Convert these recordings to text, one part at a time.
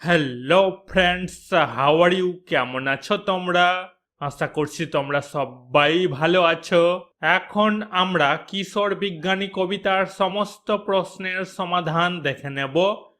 Hello friends how are you কেমন আছো তোমরা? আশা করছি তোমরা সবাই ভালো আছো। এখন আমরা কিশোর বিজ্ঞানী কবিতার সমস্ত প্রশ্নের সমাধান দেখে নেব।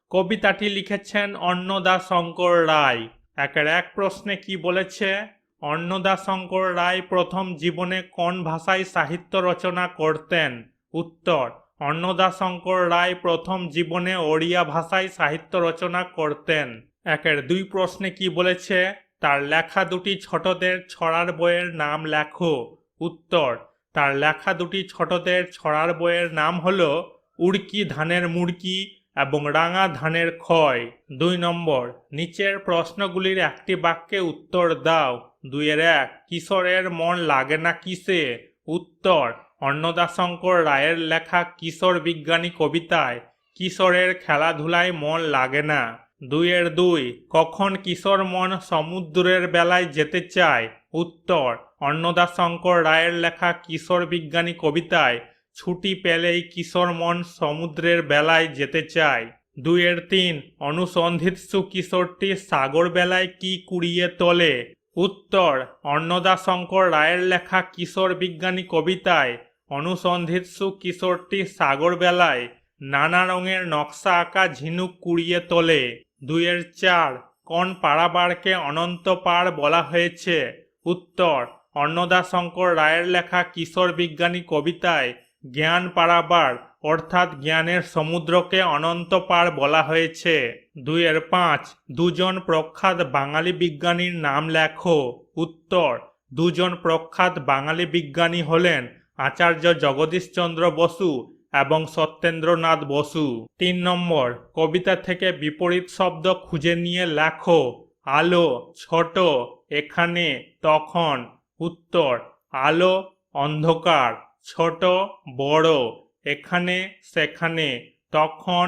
কবিতাটি লিখেছেন অন্নদা শঙ্কর রায়। একের এক প্রশ্নে কি বলেছে? অন্নদা শঙ্কর রায় প্রথম জীবনে কোন ভাষায় সাহিত্য রচনা করতেন? উত্তর অন্নদা শঙ্কর রায় প্রথম জীবনে ওড়িয়া ভাষায় সাহিত্য রচনা করতেন। একের দুই প্রশ্নে কি বলেছে? তার লেখা দুটি ছোটদের ছড়ার বইয়ের নাম লেখো। উত্তর, তার লেখা দুটি ছোটদের ছড়ার বইয়ের নাম হলো উড়কি ধানের মুড়কি এবং রাঙা ধানের ক্ষয়। দুই নম্বর, নিচের প্রশ্নগুলির একটি বাক্যে উত্তর দাও। দুইয়ের এক, কিশোরের মন লাগে না কিসে? উত্তর অন্নদাশঙ্কর রায়ের লেখা কিশোর বিজ্ঞানী কবিতায় কিশোরের খেলাধুলায় মন লাগে না। দুইয়ের দুই, কখন কিশোর মন সমুদ্রের বেলায় যেতে চায়? উত্তর, অন্নদাশঙ্কর রায়ের লেখা কিশোর বিজ্ঞানী কবিতায় ছুটি পেলেই কিশোর মন সমুদ্রের বেলায় যেতে চায়। দুইয়ের তিন, অনুসন্ধিৎসু কিশোরটি সাগর বেলায় কি কুড়িয়ে তোলে? উত্তর, অন্নদাশঙ্কর রায়ের লেখা কিশোর বিজ্ঞানী কবিতায় অনুসন্ধিৎসু কিশোরটি সাগর বেলায় নানা রঙের নকশা আঁকা ঝিনুক কুড়িয়ে তোলে। দুইয়ের চার কোন পাড়াবারকে অনন্ত পাড় বলা হয়েছে? উত্তর, অন্নদাশঙ্কর রায়ের লেখা কিশোর বিজ্ঞানী কবিতায় জ্ঞান পাড়াবার অর্থাৎ জ্ঞানের সমুদ্রকে অনন্ত পাড় বলা হয়েছে। দুইয়ের পাঁচ দুজন প্রখ্যাত বাঙালি বিজ্ঞানীর নাম লেখো। উত্তর, দুজন প্রখ্যাত বাঙালি বিজ্ঞানী হলেন আচার্য জগদীশচন্দ্র বসু এবং সত্যেন্দ্রনাথ বসু। তিন নম্বর, কবিতা থেকে বিপরীত শব্দ খুঁজে নিয়ে লেখো, আলো, ছোট, এখানে, তখন, উত্তর, আলো, অন্ধকার, ছোট, বড়, এখানে, সেখানে, তখন,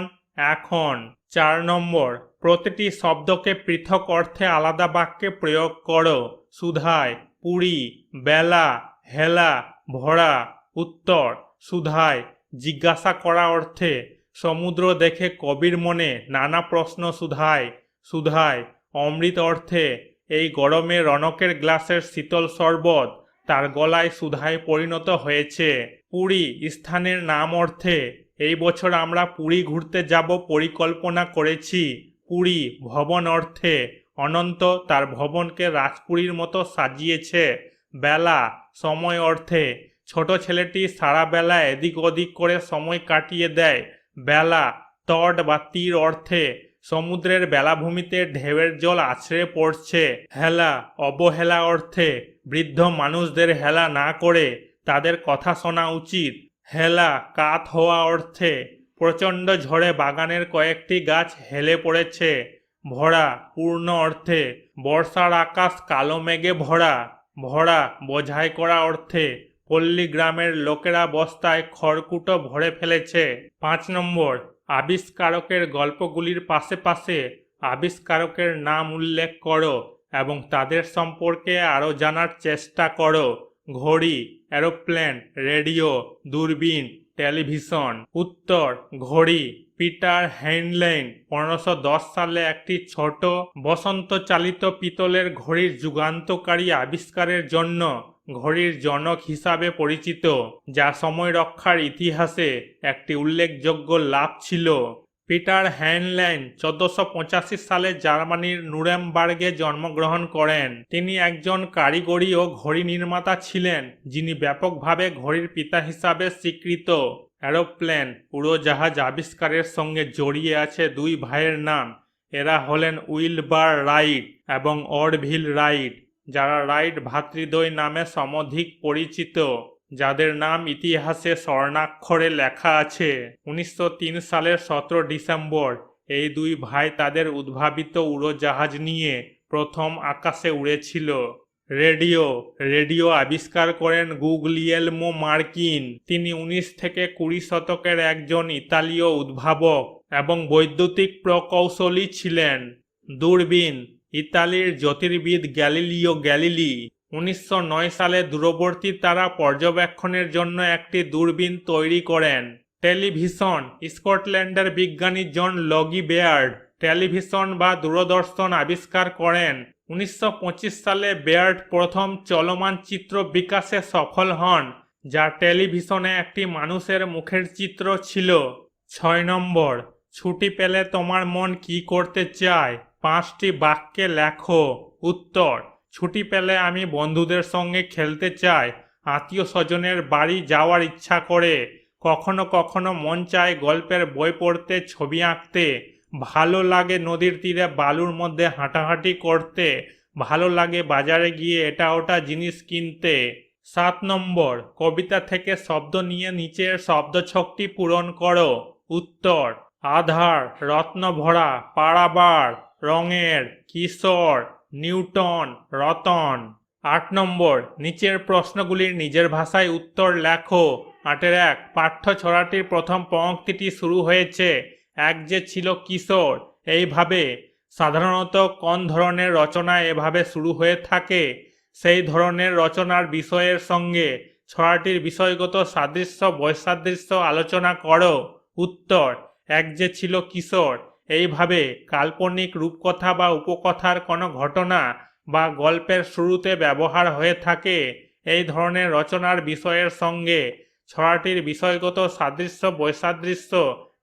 এখন। চার নম্বর, প্রতিটি শব্দকে পৃথক অর্থে আলাদা বাক্যে প্রয়োগ করো, সুধায়, পুরী, বেলা, হেলা ভরা, উত্তর, সুধায়, জিজ্ঞাসা করা অর্থে সমুদ্র দেখে কবির মনে নানা প্রশ্ন সুধায় সুধায়, অমৃত অর্থে এই গরমে রনকের গ্লাসের শীতল শরবত তার গলায় সুধায় পরিণত হয়েছে। পুরী স্থানের নাম অর্থে এই বছর আমরা পুরী ঘুরতে যাব পরিকল্পনা করেছি। পুরী ভবন অর্থে অনন্ত তার ভবনকে রাজপুরীর মতো সাজিয়েছে। বেলা, সময় অর্থে। ছোট ছেলেটি সারা বেলা এদিক ওদিক করে সময় কাটিয়ে দেয়। বেলা, তট বা তীর অর্থে সমুদ্রের বেলাভূমিতে ঢেউয়ের জল আছড়ে পড়ছে। হেলা, অবহেলা অর্থে বৃদ্ধ মানুষদের হেলা না করে তাদের কথা শোনা উচিত। হেলা, কাত হওয়া অর্থে প্রচণ্ড ঝড়ে বাগানের কয়েকটি গাছ হেলে পড়েছে। ভরা, পূর্ণ অর্থে বর্ষার আকাশ কালো মেঘে ভরা। ভরা, বোঝাই করা অর্থে পল্লী গ্রামের লোকেরা বস্তায় খড়কুটো ভরে ফেলেছে। পাঁচ নম্বর, আবিষ্কারকের গল্পগুলির পাশে পাশে আবিষ্কারকের নাম উল্লেখ করো এবং তাদের সম্পর্কে আরও জানার চেষ্টা করো। ঘড়ি অ্যারোপ্লেন রেডিও, দূরবীন টেলিভিশন, উত্তর, ঘড়ি, পিটার হ্যান্ডলেন পনেরোশো সালে একটি ছোট বসন্ত চালিত পিতলের ঘড়ির যুগান্তকারী আবিষ্কারের জন্য ঘড়ির জনক হিসাবে পরিচিত, যা সময় রক্ষার ইতিহাসে একটি উল্লেখযোগ্য লাভ ছিল। পিটার হ্যান্ডল্যান চোদ্দশো পঁচাশি সালে জার্মানির নুরেমবার্গে জন্মগ্রহণ করেন। তিনি একজন কারিগরি ও ঘড়ি নির্মাতা ছিলেন, যিনি ব্যাপকভাবে ঘড়ির পিতা হিসাবে স্বীকৃত। অ্যারোপ্লেন উড়োজাহাজ আবিষ্কারের সঙ্গে জড়িয়ে আছে দুই ভাইয়ের নাম। এরা হলেন উইলবার রাইট এবং অরভিল রাইট, যারা রাইট ভাতৃদ্বয় নামে সমধিক পরিচিত। যাদের নাম ইতিহাসে স্বর্ণাক্ষরে লেখা আছে, উনিশশো তিন সালের সতেরো ডিসেম্বর, এই দুই ভাই তাদের উদ্ভাবিত উড়োজাহাজ নিয়ে প্রথম আকাশে উড়েছিল। রেডিও রেডিও আবিষ্কার করেন গুগলিয়েলমো মার্কিন। তিনি উনিশ থেকে কুড়ি শতকের একজন ইতালীয় উদ্ভাবক এবং বৈদ্যুতিক প্রকৌশলী ছিলেন। দূরবীন, ইতালির জ্যোতির্বিদ গ্যালিলিও গ্যালিলি উনিশশো নয় সালে দূরবর্তী তারা পর্যবেক্ষণের জন্য একটি দূরবীন তৈরি করেন। টেলিভিশন, স্কটল্যান্ডের বিজ্ঞানী জন লগি বেয়ার্ড টেলিভিশন বা দূরদর্শন আবিষ্কার করেন। উনিশশো পঁচিশ সালে বেয়ার্ড প্রথম চলমান চিত্র বিকাশে সফল হন, যা টেলিভিশনে একটি মানুষের মুখের চিত্র ছিল। ছয় নম্বর, ছুটি পেলে তোমার মন কি করতে চায়? পাঁচটি বাক্যে লেখো। উত্তর ছুটি পেলে আমি বন্ধুদের সঙ্গে খেলতে চাই, আত্মীয় স্বজনের বাড়ি যাওয়ার ইচ্ছা করে। কখনো কখনো মন চায় গল্পের বই পড়তে, ছবি আঁকতে। ভালো লাগে নদীর তীরে বালুর মধ্যে হাঁটাহাঁটি করতে। ভালো লাগে বাজারে গিয়ে এটা ওটা জিনিস কিনতে। সাত নম্বর, কবিতা থেকে শব্দ নিয়ে নিচের শব্দছকটি পূরণ করো। উত্তর, আধার, রত্নভরা, পাড়াবার, রঙের, কিশোর। নিউটন, রতন। আট নম্বর, নিচের প্রশ্নগুলির নিজের ভাষায় উত্তর লেখো। আটের এক, পাঠ্য ছড়াটির প্রথম পঙ্ক্তিটি শুরু হয়েছে। এক যে ছিল কিশোর, এইভাবে। সাধারণত কোন ধরনের রচনা এভাবে শুরু হয়ে থাকে? সেই ধরনের রচনার বিষয়ের সঙ্গে ছড়াটির বিষয়গত সাদৃশ্য, বৈসাদৃশ্য আলোচনা করো। উত্তর, এক যে ছিল কিশোর এইভাবে কাল্পনিক রূপকথা বা উপকথার কোনো ঘটনা বা গল্পের শুরুতে ব্যবহার হয়ে থাকে, এই ধরনের রচনার বিষয়ের সঙ্গে ছড়াটির বিষয়গত সাদৃশ্য, বৈসাদৃশ্য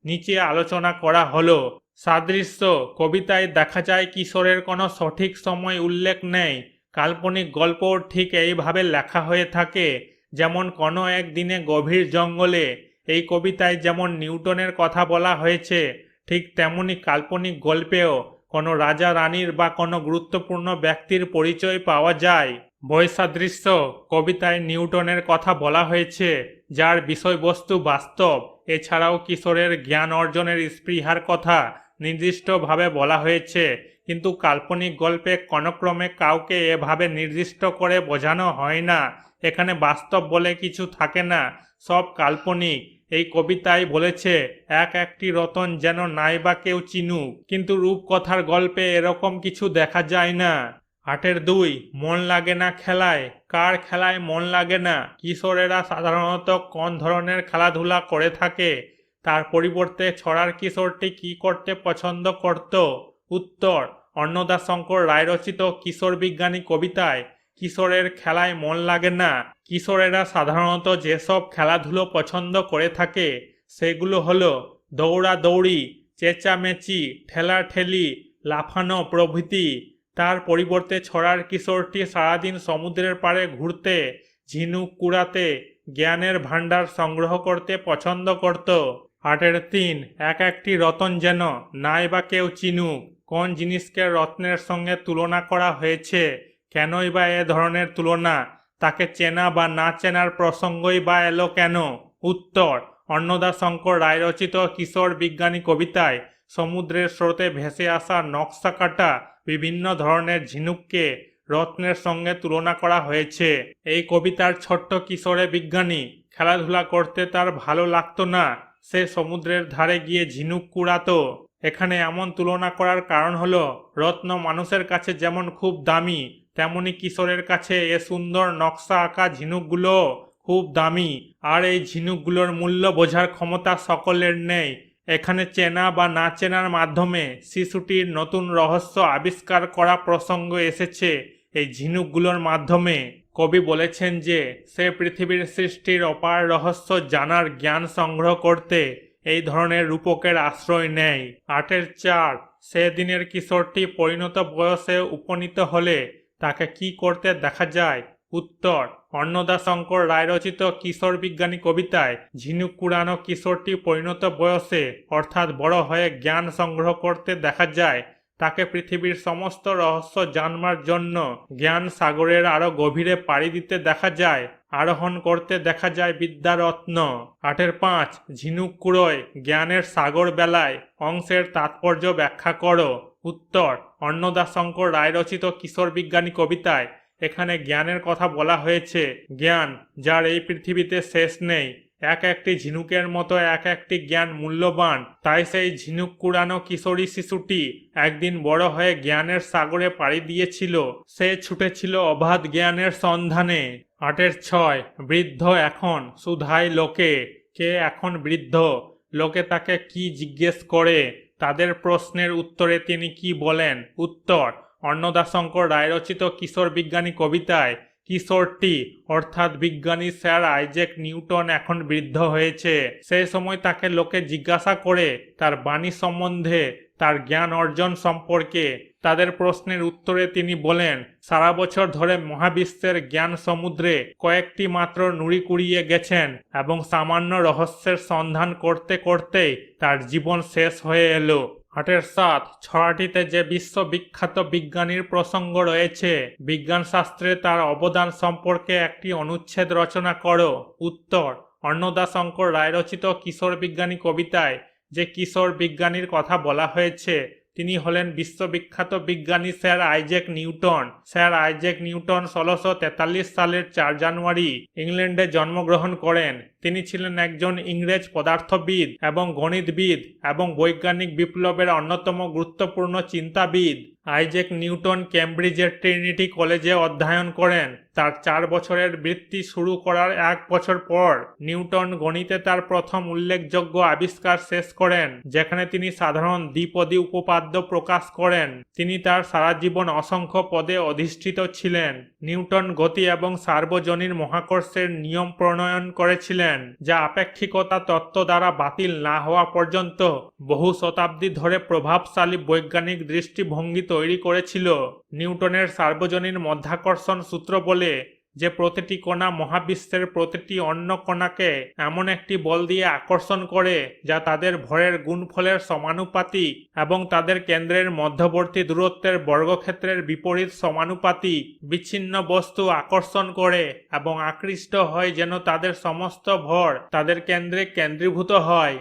নিচে আলোচনা করা হলো। সাদৃশ্য কবিতায় দেখা যায় কিশোরের কোনো সঠিক সময় উল্লেখ নেই। কাল্পনিক গল্পও ঠিক এইভাবে লেখা হয়ে থাকে, যেমন কোনো একদিনে গভীর জঙ্গলে, এই কবিতায় যেমন নিউটনের কথা বলা হয়েছে ঠিক তেমনি কাল্পনিক গল্পেও কোনো রাজা রানীর বা কোনো গুরুত্বপূর্ণ ব্যক্তির পরিচয় পাওয়া যায়। বৈসাদৃশ্য কবিতায় নিউটনের কথা বলা হয়েছে, যার বিষয়বস্তু বাস্তব। এছাড়াও কিশোরের জ্ঞান অর্জনের স্পৃহার কথা নির্দিষ্টভাবে বলা হয়েছে কিন্তু কাল্পনিক গল্পে কোনক্রমে কাউকে এভাবে নির্দিষ্ট করে বোঝানো হয় না। এখানে বাস্তব বলে কিছু থাকে না। সব কাল্পনিক। এই কবিতায় বলেছে, এক একটি রতন যেন নাই বা কেউ চিনুক, কিন্তু রূপকথার গল্পে এরকম কিছু দেখা যায় না। আটের দুই, মন লাগে না খেলায়। কার খেলায় মন লাগে না? কিশোরেরা সাধারণত কোন ধরনের খেলাধুলা করে থাকে? তার পরিবর্তে ছড়ার কিশোরটি কি করতে পছন্দ করত? উত্তর অন্নদাশঙ্কর রায় রচিত কিশোর বিজ্ঞানী কবিতায় কিশোরের খেলায় মন লাগে না। কিশোরেরা সাধারণত যেসব খেলাধুলো পছন্দ করে থাকে, সেগুলো হলো দৌড়াদৌড়ি, চেঁচামেচি, ঠেলাঠেলি, লাফানো প্রভৃতি। তার পরিবর্তে ছড়ার কিশোরটি সারাদিন সমুদ্রের পাড়ে ঘুরতে, ঝিনুক কুড়াতে, জ্ঞানের ভাণ্ডার সংগ্রহ করতে পছন্দ করত। আটের তিন, এক একটি রতন যেন নাই বা কেউ চিনুক। কোন জিনিসকে রত্নের সঙ্গে তুলনা করা হয়েছে? কেনই বা এ ধরনের তুলনা? তাকে চেনা বা না চেনার প্রসঙ্গই বা এলো কেন? উত্তর, অন্নদাশঙ্কর রায় রচিত কিশোর বিজ্ঞানী কবিতায় সমুদ্রের স্রোতে ভেসে আসা নকশা কাটা বিভিন্ন ধরনের ঝিনুককে রত্নের সঙ্গে তুলনা করা হয়েছে। এই কবিতার ছোট্ট কিশোরে বিজ্ঞানী খেলাধুলা করতে তার ভালো লাগতো না। সে সমুদ্রের ধারে গিয়ে ঝিনুক কুড়াতো। এখানে এমন তুলনা করার কারণ হলো, রত্ন মানুষের কাছে যেমন খুব দামি, তেমনি কিশোরের কাছে এ সুন্দর নকশা আঁকা ঝিনুকগুলো খুব দামি। আর এই ঝিনুকগুলোর মূল্য বোঝার ক্ষমতা সকলের নেই। এখানে চেনা বা না চেনার মাধ্যমে শিশুটির নতুন রহস্য আবিষ্কার করা প্রসঙ্গ এসেছে। এই ঝিনুকগুলোর মাধ্যমে কবি বলেছেন যে, সে পৃথিবীর সৃষ্টির অপার রহস্য জানার জ্ঞান সংগ্রহ করতে এই ধরনের রূপকের আশ্রয় নেয়। আটের চার, সে দিনের কিশোরটি পরিণত বয়সে উপনীত হলে তাকে কি করতে দেখা যায়? উত্তর, অন্নদাশঙ্কর রায় রচিত কিশোর বিজ্ঞানী কবিতায় ঝিনুক কুড়ানো কিশোরটি পরিণত বয়সে অর্থাৎ বড় হয়ে জ্ঞান সংগ্রহ করতে দেখা যায়। তাকে পৃথিবীর সমস্ত রহস্য জানবার জন্য জ্ঞান সাগরের আরও গভীরে পাড়ি দিতে দেখা যায়, আরোহণ করতে দেখা যায় বিদ্যারত্ন। আটের পাঁচ, ঝিনুক কুড়োয়, জ্ঞানের সাগর বেলায়, অংশের তাৎপর্য ব্যাখ্যা করো। উত্তর, অন্নদাশঙ্কর রায় রচিত কিশোর বিজ্ঞানী কবিতায় এখানে জ্ঞানের কথা বলা হয়েছে। জ্ঞান, যার এই পৃথিবীতে শেষ নেই এক একটি ঝিনুকের মতো এক একটি জ্ঞান মূল্যবান, তাই সেই ঝিনুক কুড়ানো কিশোরী শিশুটি একদিন বড় হয়ে জ্ঞানের সাগরে পাড়ি দিয়েছিল। সে ছুটেছিল অবাধ জ্ঞানের সন্ধানে। আটের ছয়, বৃদ্ধ এখন, সুধাই লোকে। কে এখন বৃদ্ধ? লোকে তাকে কি জিজ্ঞেস করে? তাদের প্রশ্নের উত্তরে তিনি কি বলেন? উত্তর, অন্নদাশঙ্কর রায় রচিত কিশোর বিজ্ঞানী কবিতায় কিশোরটি, অর্থাৎ বিজ্ঞানী স্যার আইজ্যাক নিউটন এখন বৃদ্ধ হয়েছে। সেই সময় তাকে লোকে জিজ্ঞাসা করে তার বাণী সম্বন্ধে, তার জ্ঞান অর্জন সম্পর্কে। তাদের প্রশ্নের উত্তরে তিনি বলেন, সারা বছর ধরে মহাবিশ্বের জ্ঞান সমুদ্রে কয়েকটি মাত্র নুড়ি কুড়িয়ে গেছেন এবং সামান্য রহস্যের সন্ধান করতে করতেই তার জীবন শেষ হয়ে এলো। হাটের সাত ছড়াটিতে যে বিশ্ববিখ্যাত বিজ্ঞানীর প্রসঙ্গ রয়েছে বিজ্ঞান শাস্ত্রে তার অবদান সম্পর্কে একটি অনুচ্ছেদ রচনা করো। উত্তর, অন্নদাশঙ্কর রায় রচিত কিশোর বিজ্ঞানী কবিতায় যে কিশোর বিজ্ঞানীর কথা বলা হয়েছে, তিনি হলেন বিশ্ববিখ্যাত বিজ্ঞানী sir Isaac Newton. Sir Isaac Newton ষোলোশো তেতাল্লিশ সালের চার জানুয়ারি ইংল্যান্ডে জন্মগ্রহণ করেন। তিনি ছিলেন একজন ইংরেজ পদার্থবিদ এবং গণিতবিদ এবং বৈজ্ঞানিক বিপ্লবের অন্যতম গুরুত্বপূর্ণ চিন্তাবিদ। আইজেক নিউটন ক্যামব্রিজের ট্রিনিটি কলেজে অধ্যয়ন করেন। তার চার বছরের বৃত্তি শুরু করার এক বছর পর নিউটন গণিতে তার প্রথম উল্লেখযোগ্য আবিষ্কার শেষ করেন, যেখানে তিনি সাধারণ দ্বিপদী উপপাদ্য প্রকাশ করেন। তিনি তার সারা জীবন অসংখ্য পদে অধিষ্ঠিত ছিলেন। নিউটন গতি এবং সার্বজনীন মহাকর্ষের নিয়ম প্রণয়ন করেছিলেন যা আপেক্ষিকতা তত্ত্ব দ্বারা বাতিল না হওয়া পর্যন্ত বহু শতাব্দী ধরে প্রভাবশালী বৈজ্ঞানিক দৃষ্টিভঙ্গি তৈরি করেছিল। নিউটনের সার্বজনীন মধ্যাকর্ষণ সূত্র বলে যে প্রতিটি কণা মহাবিশ্বের প্রতিটি অন্য কণাকে এমন একটি বল দিয়ে আকর্ষণ করে যা তাদের ভরের গুণফলের সমানুপাতিক এবং তাদের কেন্দ্রের মধ্যবর্তী দূরত্বের বর্গক্ষেত্রের বিপরীত সমানুপাতিক বিচ্ছিন্ন বস্তু আকর্ষণ করে এবং আকৃষ্ট হয় যেন তাদের সমস্ত ভর তাদের কেন্দ্রে কেন্দ্রীভূত হয়।